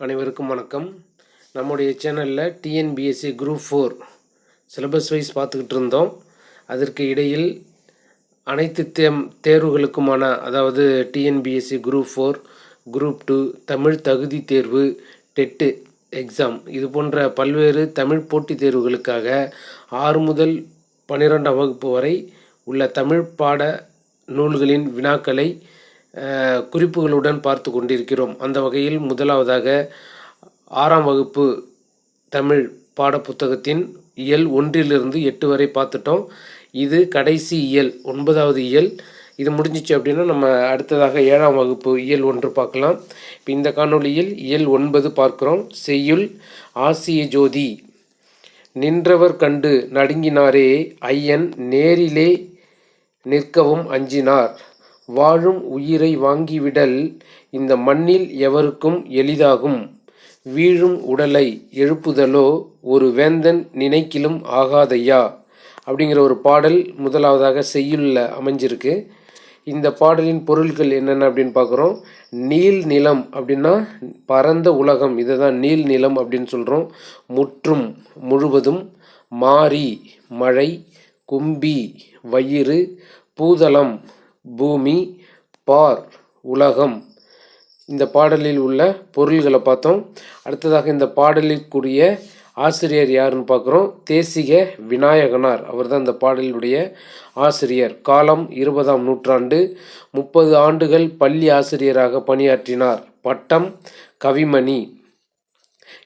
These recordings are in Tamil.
அனைவருக்கும் வணக்கம். நம்முடைய சேனலில் TNPSC group four syllabus wise பார்த்துக்கிட்டு இருந்தோம். அதற்கு இடையில் அனைத்து தேம் தேர்வுகளுக்குமான அதாவது TNPSC group four group two Tamil தகுதி தேர்வு டெட்டு எக்ஸாம் இது போன்ற பல்வேறு தமிழ் போட்டித் தேர்வுகளுக்காக ஆறு முதல் பன்னிரெண்டாம் வகுப்பு வரை உள்ள தமிழ் பாட நூல்களின் வினாக்களை குறிப்புகளுடன் பார்த்து கொண்டிருக்கிறோம். அந்த வகையில் முதலாவதாக ஆறாம் வகுப்பு தமிழ் பாடப்புத்தகத்தின் இயல் ஒன்றிலிருந்து எட்டு வரை பார்த்துட்டோம். இது கடைசி இயல் ஒன்பதாவது இயல். இது முடிஞ்சிச்சு அப்படின்னா நம்ம அடுத்ததாக ஏழாம் வகுப்பு இயல் ஒன்று பார்க்கலாம். இப்போ இந்த காணொளியில் இயல் ஒன்பது பார்க்குறோம். செய்யுள் ஆசிய ஜோதி. நின்றவர் கண்டு நடுங்கினாரே ஐயன் நேரிலே நிற்கவும் அஞ்சினார். வாழும் உயிரை வாங்கிவிடல் இந்த மண்ணில் எவருக்கும் எளிதாகும். வீழும் உடலை எழுப்புதலோ ஒரு வேந்தன் நினைக்கிலும் ஆகாதையா? அப்படிங்கிற ஒரு பாடல் முதலாவதாக செய்யுள்ள அமைஞ்சிருக்கு. இந்த பாடலின் பொருள்கள் என்னென்ன அப்படின்னு பார்க்குறோம். நீல் நிலம் அப்படின்னா பரந்த உலகம். இதை தான் நீல் நிலம் அப்படின்னு சொல்கிறோம். முற்றும் முழுவதும் மாறி மழை கும்பி வயிறு பூதளம் பூமி பார் உலகம். இந்த பாடலில் உள்ள பொருள்களை பார்த்தோம். அடுத்ததாக இந்த பாடலிற்குரிய ஆசிரியர் யாருன்னு பார்க்குறோம். தேசிக விநாயகனார். அவர் தான் இந்த பாடலுடைய ஆசிரியர். காலம் இருபதாம் நூற்றாண்டு. முப்பது ஆண்டுகள் பள்ளி ஆசிரியராக பணியாற்றினார். பட்டம் கவிமணி.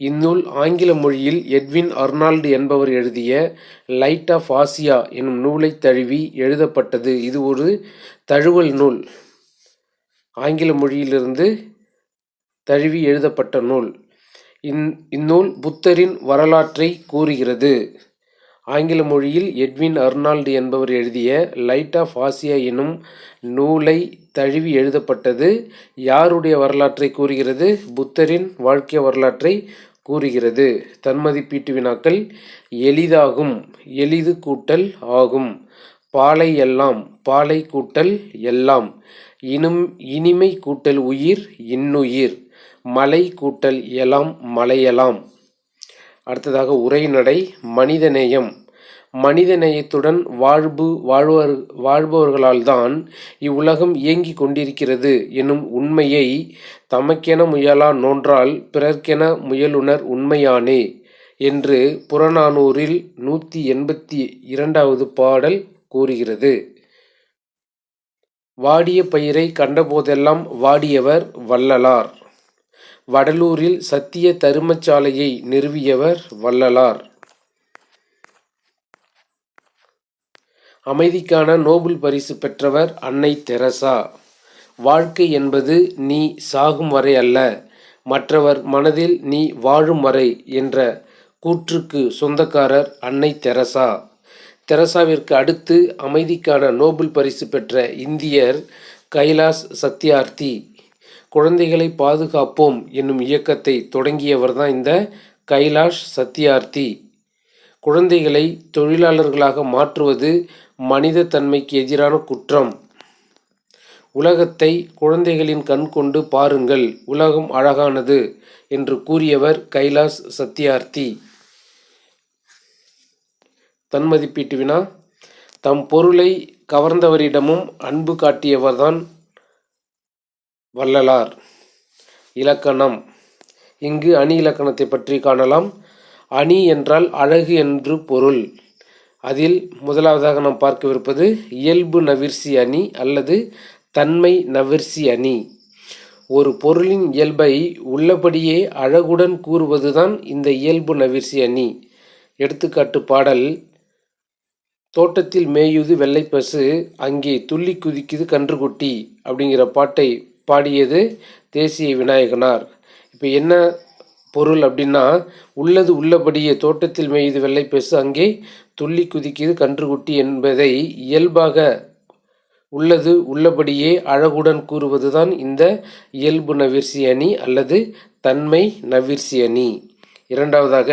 இந்நூல் ஆங்கில மொழியில் எட்வின் அர்னால்டு என்பவர் எழுதிய லைட் ஆஃப் ஆசியா எனும் நூலை தழுவி எழுதப்பட்டது. இது ஒரு தழுவல் நூல். ஆங்கில மொழியிலிருந்து தழுவி எழுதப்பட்ட நூல். இந் இந்நூல் புத்தரின் வரலாற்றை கூறுகிறது. ஆங்கில மொழியில் எட்வின் அர்னால்டு என்பவர் எழுதிய லைட் ஆஃப் ஆசியா எனும் நூலை தழுவி எழுதப்பட்டது. யாருடைய வரலாற்றை கூறுகிறது? புத்தரின் வாழ்க்கை வரலாற்றை கூறுகிறது. தன்மதிப்பீட்டு வினாக்கள் எளிதாகும். எளிது கூட்டல் ஆகும். பாலை எல்லாம் பாலை கூட்டல் எல்லாம். இனும் இனிமை கூட்டல் உயிர் இன்னுயிர். மலை கூட்டல் எலாம் மலையலாம். அடுத்ததாக உரைநடை மனிதநேயம். மனிதநேயத்துடன் வாழ்வு வாழ்வர் வாழ்பவர்களால்தான் இவ்வுலகம் இயங்கிக் கொண்டிருக்கிறது. எனும் உண்மையை தமக்கென முயலா நோன்றால் பிறர்க்கென முயலுனர் உண்மையானே என்று புறநானூறில் நூற்றி எண்பத்தி இரண்டாவது பாடல் கூறுகிறது. வாடிய பயிரை கண்டபோதெல்லாம் வாடியவர் வள்ளலார். வடலூரில் சத்திய தருமச்சாலையை நிறுவியவர் வள்ளலார். அமைதிக்கான நோபல் பரிசு பெற்றவர் அன்னை தெரசா. வாழ்க்கை என்பது நீ சாகும் வரை அல்ல. மற்றவர் மனதில் நீ வாழும் வரை என்ற கூற்றுக்கு சொந்தக்காரர் அன்னை தெரசா. தெரசாவிற்கு அடுத்து அமைதிக்கான நோபல் பரிசு பெற்ற இந்தியர் கைலாஸ் சத்யார்த்தி. குழந்தைகளை பாதுகாப்போம் என்னும் இயக்கத்தை தொடங்கியவர் தான் இந்த கைலாஷ் சத்யார்த்தி. குழந்தைகளை தொழிலாளர்களாக மாற்றுவது மனித தன்மைக்கு எதிரான குற்றம். உலகத்தை குழந்தைகளின் கண் கொண்டு பாருங்கள் உலகம் அழகானது என்று கூறியவர் கைலாஸ் சத்யார்த்தி. தன்மதிப்பீட்டு வினா தம் பொருளை கவர்ந்தவரிடமும் அன்பு காட்டியவர்தான் வள்ளலார். இலக்கணம் இங்கு அணி இலக்கணத்தை பற்றி காணலாம். அணி என்றால் அழகு என்று பொருள். அதில் முதலாவதாக நாம் பார்க்கவிருப்பது இயல்பு நவிர்சி அணி அல்லது தன்மை நவிர்சி அணி. ஒரு பொருளின் இயல்பை உள்ளபடியே அழகுடன் கூறுவதுதான் இந்த இயல்பு நவிர்சி அணி. எடுத்துக்காட்டு பாடல் தோட்டத்தில் மேயுது வெள்ளைப்பசு அங்கே துள்ளி குதிக்குது கன்றுக்குட்டி அப்படிங்கிற பாட்டை பாடியது தேசிய விநாயகனார். இப்போ என்ன பொருள் அப்படின்னா உள்ளது உள்ளபடியே தோட்டத்தில் மேயுது வெள்ளைப்பசு அங்கே துள்ளி குதிக்குது கன்றுக்குட்டி என்பதை இயல்பாக உள்ளது. உள்ளபடியே அழகுடன் கூறுவதுதான் இந்த இயல்பு நவிர்சி அணி அல்லது தன்மை நவிர்சி அணி. இரண்டாவதாக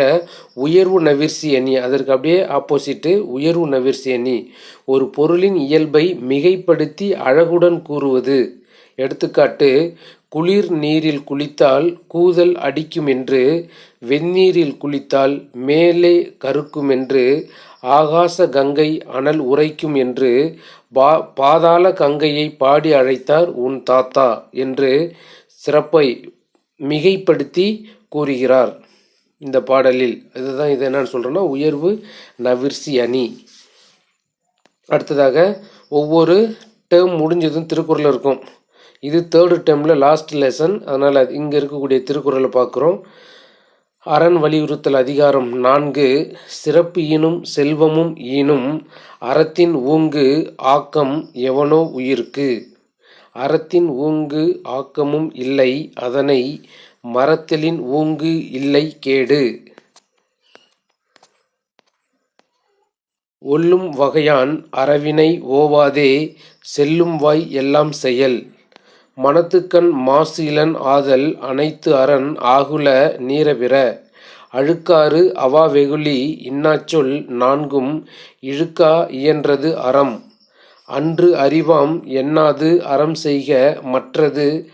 உயர்வு நவிர்சி அணி. அதற்கு அப்படியே ஆப்போசிட்டு உயர்வு நவிர்சி அணி. ஒரு பொருளின் இயல்பை மிகைப்படுத்தி அழகுடன் கூறுவது. எடுத்துக்காட்டு குளிர் நீரில் குளித்தால் கூதல் அடிக்கும் என்று வெந்நீரில் குளித்தால் மேலே கருக்கும் என்று ஆகாச கங்கை அனல் உரைக்கும் என்று பா பாதாள கங்கையை பாடி அழைத்தார் உன் தாத்தா என்று சிறப்பை மிகைப்படுத்தி கூறுகிறார். இந்த பாடலில் இதுதான் இது என்னன்னு சொல்கிறேன்னா உயர்வு நவிர்சி அணி. அடுத்ததாக ஒவ்வொரு டேர்ம் முடிஞ்சதும் திருக்குறள் இருக்கும். இது தேர்டு டேர்மில் லாஸ்ட் லெசன் அதனால் இங்கே இருக்கக்கூடிய திருக்குறளை பார்க்குறோம். அரண் வலியுறுத்தல் அதிகாரம் நான்கு சிறப்பு ஈனும் செல்வமும் ஈனும் அறத்தின் ஊங்கு ஆக்கம் எவனோ உயிர்க்கு. அறத்தின் ஊங்கு ஆக்கமும் இல்லை அதனை மரத்தலின் ஊங்கு இல்லை கேடு. ஒல்லும் வகையான் அறவினை ஓவாதே செல்லும் வாய் எல்லாம் செயல். மனத்துக்கண் மாசீலன் ஆதல் அனைத்து அரண் ஆகுல நீரபிற. அழுக்காறு அவா வெகுளி இன்னாச்சொல் நான்கும் இழுக்கா இயன்றது அறம். அன்று அறிவாம் எண்ணாது அறம் செய்க மற்றது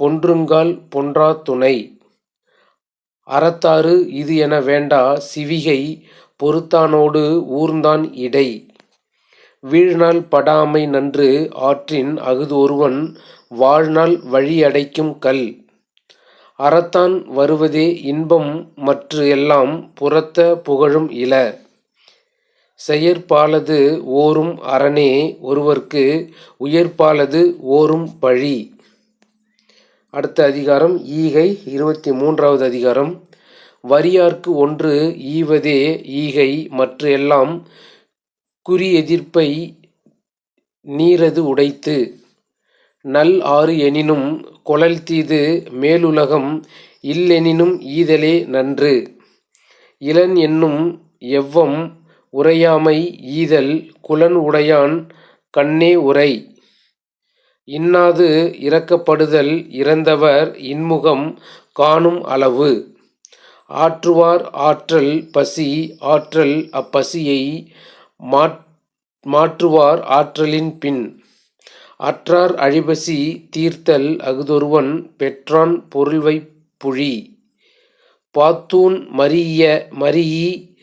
பொன்றுங்கால் பொன்றா துணை. அறத்தாறு இது என வேண்டா சிவிகை பொறுத்தானோடு ஊர்ந்தான் இடை. வீழ்நாள் படாமை நன்று ஆற்றின் அகுது ஒருவன் வாழ்நாள் வழியடைக்கும் கல். அறத்தான் வருவதே இன்பம் மற்று எல்லாம் புறத்த புகழும் இல. செயற்பாலது ஓரும் அரணே ஒருவர்க்கு உயர்ப்பாலது ஓரும் பழி. அடுத்த அதிகாரம் ஈகை இருபத்தி மூன்றாவது அதிகாரம். வரியார்க்கு ஒன்று ஈவதே ஈகை மற்ற எல்லாம் குறி எதிர்ப்பை நீரது உடைத்து. நல் ஆறு எனினும் கொழல் தீது மேலுலகம் இல்லெனினும் ஈதலே நன்று. இளன் என்னும் எவ்வம் உரையாமை ஈதல் குலன் உடையான் கண்ணே உரை இன்னாது இறக்கப்படுதல் இறந்தவர் இன்முகம் காணும் அளவு. ஆற்றுவார் ஆற்றல் பசி ஆற்றல் அப்பசியை மாற்றுவார் ஆற்றலின் பின். அற்றார் அழிபசி தீர்த்தல் அகுதொருவன் பெற்றான் பொருள்வை புழி. பாத்தூன் மரிய மரியி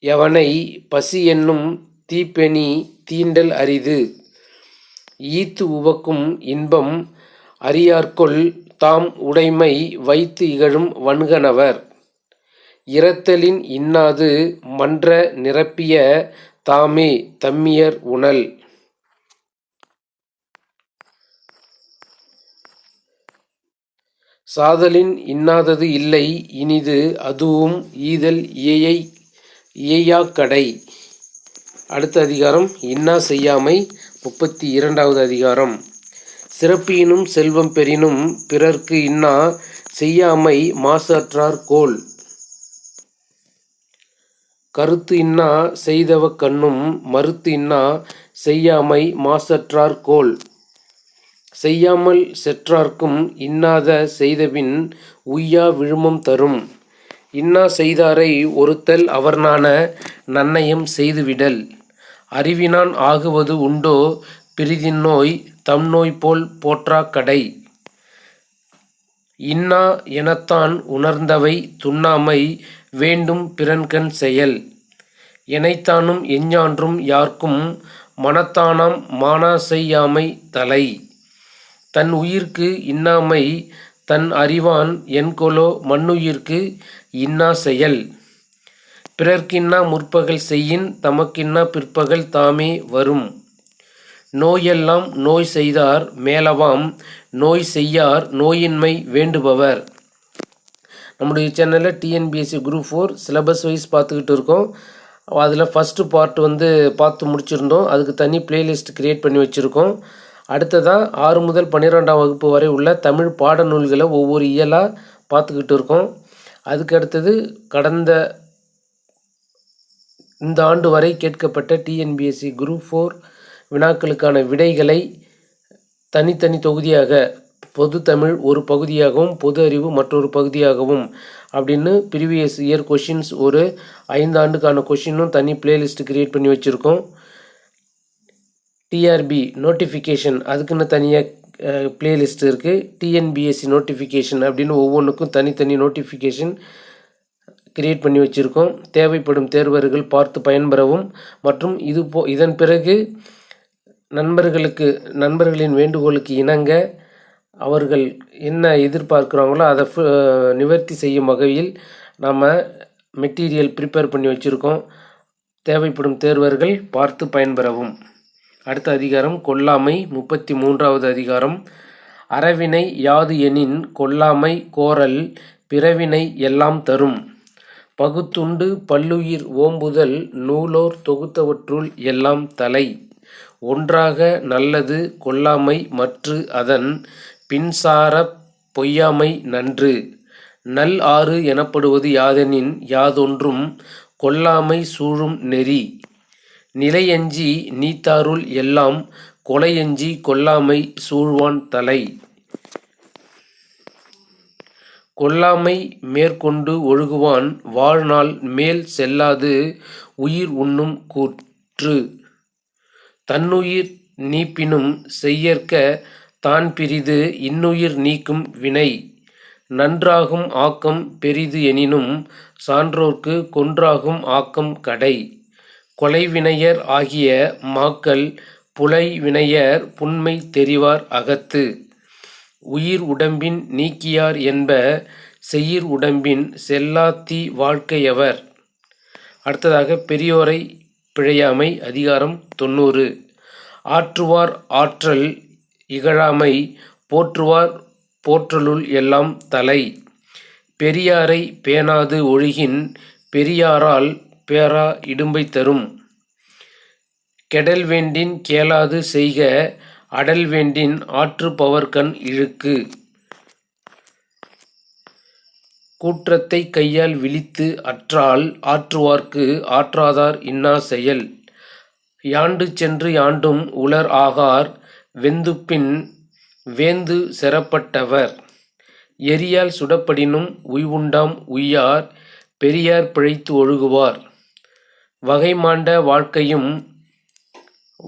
எவனை பசி என்னும் தீப்பெனி தீண்டல் அரிது. ஈத்து உவக்கும் இன்பம் அரியார்க்குள் தாம் உடைமை வைத்து இகழும் வன்கணவர். இரத்தலின் இன்னாது மன்ற நிரப்பிய தாமே தம்மியர் உணல். சாதலின் இன்னாதது இல்லை இனிது அதுவும் ஈதல் இயையை இயையாக்கடை. அடுத்த அதிகாரம் இன்னா செய்யாமை முப்பத்தி இரண்டாவது அதிகாரம். சிறப்பினும் செல்வம் பெறினும் பிறர்க்கு இன்னா செய்யாமை மாசற்றார் கோல். கருத்து இன்னா செய்தவ கண்ணும் மறுத்து இன்னா செய்யாமை மாசற்றார் கோல். செய்யாமல் செற்றார்க்கும் இன்னாத செய்தபின் உய்யா விழுமம் தரும். இன்னா செய்தாரை ஒருத்தல் அவர்னான நன்னயம் செய்துவிடல். அறிவினான் ஆகுவது உண்டோ பிரிதின் நோய் தம் நோய் போல் போற்றா கடை. இன்னா எனத்தான் உணர்ந்தவை துண்ணாமை வேண்டும் பிறன்கண் செயல். எனைத்தானும் எஞ்ஞான்றும் யார்க்கும் மனத்தானாம் மானா செய்யாமை தலை. தன் உயிர்க்கு இன்னாமை தன் அறிவான் என்கொலோ மண்ணுயிர்க்கு இன்னா செயல். பிறர்க்கின்னா முற்பகல் செய்யின் தமக்கின்னா பிற்பகல் தாமே வரும். நோயெல்லாம் நோய் செய்தார் மேலவாம் நோய் செய்யார் நோயின்மை வேண்டுபவர். நம்முடைய சேனலில் TNPSC group four syllabus wise பார்த்துக்கிட்டு இருக்கோம். அதில் ஃபஸ்ட்டு பார்ட் வந்து பார்த்து முடிச்சிருந்தோம். அதுக்கு தனி பிளேலிஸ்ட் க்ரியேட் பண்ணி வச்சுருக்கோம். அடுத்ததாக ஆறு முதல் பன்னிரெண்டாம் வகுப்பு வரை உள்ள தமிழ் பாடநூல்களை ஒவ்வொரு இயலாக பார்த்துக்கிட்டு இருக்கோம். அதுக்கு அடுத்தது கடந்த இந்த ஆண்டு வரை கேட்கப்பட்ட டிஎன்பிஎஸ்சி குரூப் ஃபோர் வினாக்களுக்கான விடைகளை தனித்தனி தொகுதியாக பொது தமிழ் ஒரு பகுதியாகவும் பொது அறிவு மற்றொரு பகுதியாகவும் அப்படின்னு ப்ரீவியஸ் இயர் கொஷின்ஸ் ஒரு ஐந்து ஆண்டுக்கான கொஷினும் தனி பிளேலிஸ்ட் க்ரியேட் பண்ணி வச்சுருக்கோம். டிஆர்பி நோட்டிஃபிகேஷன் அதுக்குன்னு தனியாக பிளேலிஸ்ட் இருக்குது டிஎன்பிஎஸ்சி நோட்டிஃபிகேஷன் அப்படின்னு ஒவ்வொன்றுக்கும் தனித்தனி நோட்டிஃபிகேஷன் கிரியேட் பண்ணி வச்சுருக்கோம். தேவைப்படும் தேர்வர்கள் பார்த்து பயன்பெறவும். மற்றும் இது போ இதன் பிறகு நண்பர்களுக்கு நண்பர்களின் வேண்டுகோளுக்கு இணங்க அவர்கள் என்ன எதிர்பார்க்குறாங்களோ அதை ஃபு- நிவர்த்தி செய்யும் வகையில் நாம் மெட்டீரியல் ப்ரிப்பேர் பண்ணி வச்சுருக்கோம். தேவைப்படும் தேர்வர்கள் பார்த்து பயன்பெறவும். அடுத்த அதிகாரம் கொல்லாமை முப்பத்தி மூன்றாவது அதிகாரம். அறவினை யாது எனின் கொல்லாமை கோரல் பிறவினை எல்லாம் தரும். பகுத்துண்டு பல்லுயிர் ஓம்புதல் நூலோர் தொகுத்தவற்றுள் எல்லாம் தலை. ஒன்றாக நல்லது கொல்லாமை மற்று அதன் பின்சாரப் பொய்யாமை நன்று. நல் ஆறு எனப்படுவது யாதெனின் யாதொன்றும் கொல்லாமை சூழும் நெறி. நிலையஞ்சி நீத்தாருள் எல்லாம் கொலையஞ்சி கொல்லாமை சூழ்வான் தலை. கொல்லாமை மேற்கொண்டு ஒழுகுவான் வாழ்நாள் மேல் செல்லாது உயிர் உண்ணும் கூற்று. தன்னுயிர் நீப்பினும் செய்யற்க தான் பிரிது இன்னுயிர் நீக்கும் வினை. நன்றாகும் ஆக்கம் பெரிது எனினும் சான்றோர்க்கு கொன்றாகும் ஆக்கம் கடை. கொலைவினையர் ஆகிய மாக்கள் புலைவினையர் புன்மை தெரிவார் அகத்து. உயிர் உடம்பின் நீக்கியார் என்ப செயிர் உடம்பின் செல்லாத்தி வாழ்க்கையவர். அடுத்ததாக பெரியோரை பிழையாமை அதிகாரம் தொண்ணூறு. ஆற்றுவார் ஆற்றல் இகழாமை போற்றுவார் போற்றலுள் எல்லாம் தலை. பெரியாரை பேணாது ஒழுகின் பெரியாரால் பேரா இடும்பை தரும். கெடல் வேண்டின் கேளாது செய்க அடல் வேண்டின் ஆற்றுபவர்கண் இழுக்கு. கூற்றத்தை கையால் விழித்து அற்றால் ஆற்றுவார்க்கு ஆற்றாதார் இன்னா செயல். யாண்டு சென்று யாண்டும் உலர் ஆகார் வெந்துப்பின் வேந்து செறப்பட்டவர். எரியால் சுடப்படினும் உய்வுண்டாம் உய்யார் பெரியார் பிழைத்து ஒழுகுவார். வகைமாண்ட வாழ்க்கையும்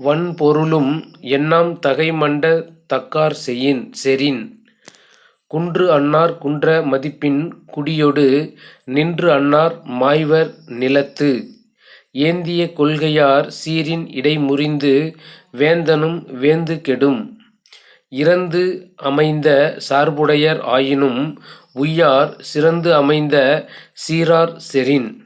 வன்பொருளும் எண்ணாம் தகைமண்ட தக்கார் செயின் செறின். குன்று அன்னார் குன்ற மதிப்பின் குடியொடு நின்று அன்னார் மாய்வர் நிலத்து. ஏந்திய கொள்கையார் சீரின் இடைமுறிந்து வேந்தனும் வேந்து கெடும். இறந்து அமைந்த சார்புடையர் ஆயினும் உய்யார் சிறந்து அமைந்த சீரார் செறின்.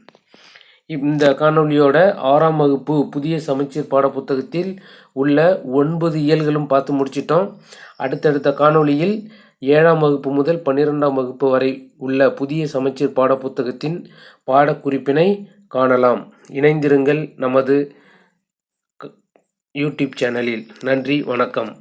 இந்த காணொளியோட ஆறாம் வகுப்பு புதிய சமச்சீர் பாடப்புத்தகத்தில் உள்ள ஒன்பது இயல்களும் பார்த்து முடிச்சிட்டோம். அடுத்தடுத்த காணொளியில் ஏழாம் வகுப்பு முதல் பன்னிரெண்டாம் வகுப்பு வரை உள்ள புதிய சமச்சீர் பாடப்புத்தகத்தின் பாடக்குறிப்பினை காணலாம். இணைந்திருங்கள் நமது க- யூடியூப் சேனலில். நன்றி வணக்கம்.